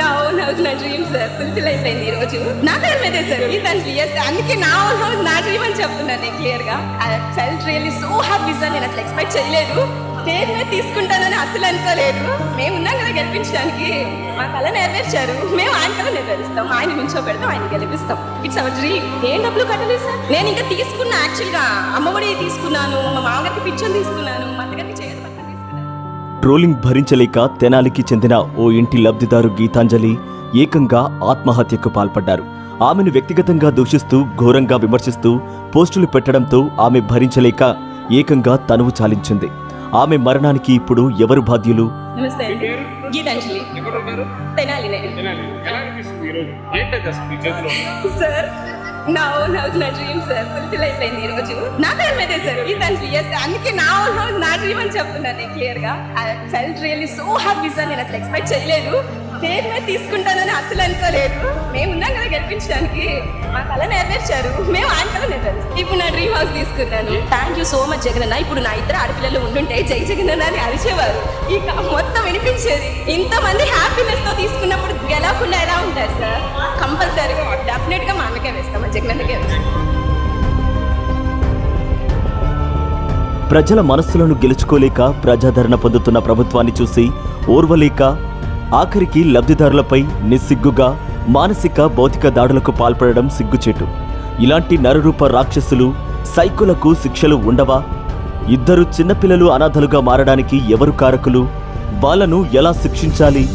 నా own house నా dream sir fulfil అయిపోయింది ఈ రోజు. నా పేరు మీదే సార్ గీతాంజలి ఎస్ అందుకే నా ఓన్ హౌస్ నా డ్రీమ్ అని చెప్తున్నాను నేను క్లియర్గా. I felt really so happy sir నేను అసలు ఎక్స్పెక్ట్ చేయలేదు. పేరు మీద తీసుకుంటానని అసలు అనుకోలేదు. మేము ఉన్నాం కదా గెలిపించడానికి. మా కళ నెరవేర్చారు. మేము ఆయన కళ నెరవేరుస్తాం ఆయన నుంచో పెడతాం ఆయన గెలిపిస్తాం. ఇట్స్ అవర్ డ్రీమ్ ఏం డబ్బులు కట్టలేదు సార్ నేను ఇంకా తీసుకున్నా యాక్చువల్గా అమ్మ అమ్మఒడి తీసుకున్నాను మా మామగారికి పిచ్చని తీసుకున్నాను మా అత్తగారికి చేయదు ట్రోలింగ్ భరించలేక తెనాలికి చెందిన ఓ ఇంటి లబ్ధిదారు గీతాంజలి ఏకంగా ఆత్మహత్యకు పాల్పడ్డారు. ఆమెను వ్యక్తిగతంగా దూషిస్తూ ఘోరంగా విమర్శిస్తూ పోస్టులు పెట్టడంతో ఆమె భరించలేక ఏకంగా తనువు చాలించింది. ఆమె మరణానికి ఇప్పుడు ఎవరు బాధ్యులు? గీతాంజలి. నా ఓన్ హౌస్ నా డ్రీమ్ సార్ ఫుల్ఫిల్ అయిపోయింది ఈ రోజు నా పేరు మీదే సార్ గీతాంజలి ఎస్ అందుకే నా ఓన్ హౌస్ నా డ్రీమ్ అని చెప్తున్నాను నేను క్లియర్గా I felt really so happy sir నేను అసలు ఎక్స్పెక్ట్ చేయలేదు. పేరు మీద తీసుకుంటానని అసలు అనుకోలేదు. మేము ఉన్నాం కదా గెలిపించడానికి. మా కళ నెరవేర్చారు. మేము ఆయన కళ ఇప్పుడు నా డ్రీమ్ హౌస్ తీసుకున్నాను. Thank you so much Jagan అన్న. ఇప్పుడు నా ఇద్దరు ఆడపిల్లలు ఉంటుంటే జై జగన్ అన్న అని అరిచేవారు. ఇక మొత్తం వినిపించేది. ఇంతమంది హ్యాపీనెస్తో తీసుకున్నప్పుడు గెలవకుండా ఎలా ఉంటారు ప్రజల మనస్సులను గెలుచుకోలేక ప్రజాదరణ పొందుతున్న ప్రభుత్వాన్ని చూసి ఓర్వలేక ఆఖరికి లబ్ధిదారులపై నిస్సిగ్గుగా మానసిక భౌతిక దాడులకు పాల్పడడం సిగ్గుచేటు. ఇలాంటి నరరూప రాక్షసులు సైకులకు శిక్షలు ఉండవా? ఇద్దరు చిన్నపిల్లలు అనాథలుగా మారడానికి ఎవరు కారకులు? వాళ్ళను ఎలా శిక్షించాలి?